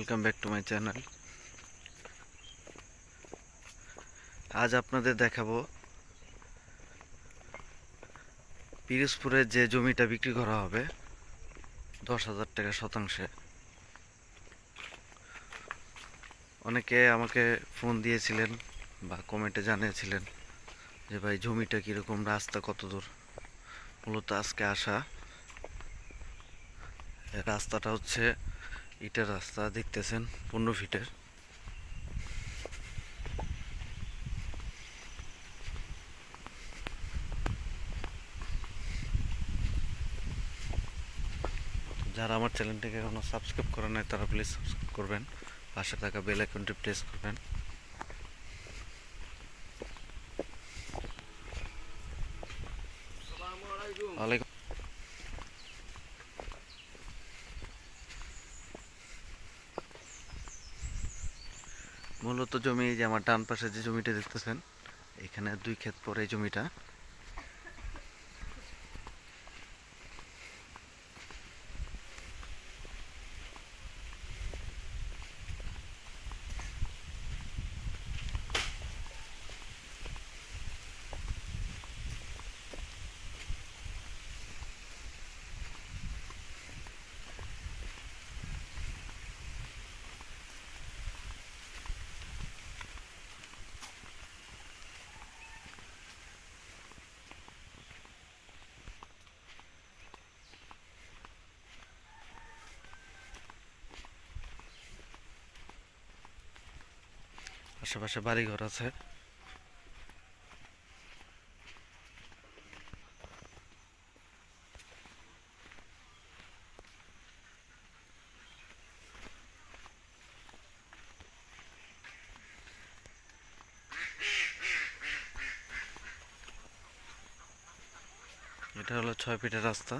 Welcome back to my channel আজ আপনাদের দেখাবো পিরোজপুরের যে জমিটা বিক্রি করা হবে, দশ হাজার টাকা শতাংশে। অনেকে আমাকে ফোন দিয়েছিলেন বা কমেন্টে জানিয়েছিলেন যে, ভাই, জমিটা কীরকম? রাস্তা কত দূর? মূলত আজকে আসা। রাস্তাটা হচ্ছে ইটের রাস্তা দেখতেছেন পনেরো ফিটের। যারা আমার চ্যানেলটিকে এখনও সাবস্ক্রাইব করে নাই তারা প্লিজ সাবস্ক্রাইব করবেন। পাশে থাকা বেল আইকনটি প্রেস করবেন। ওয়ালাইকুম মূলত জমি যে আমার ডান পাশে যে জমিটা দেখতেছেন এখানে দুই ক্ষেত পরে জমিটা। আশেপাশে বাড়িঘর আছে। এটা হলো ছয় ফিটের রাস্তা।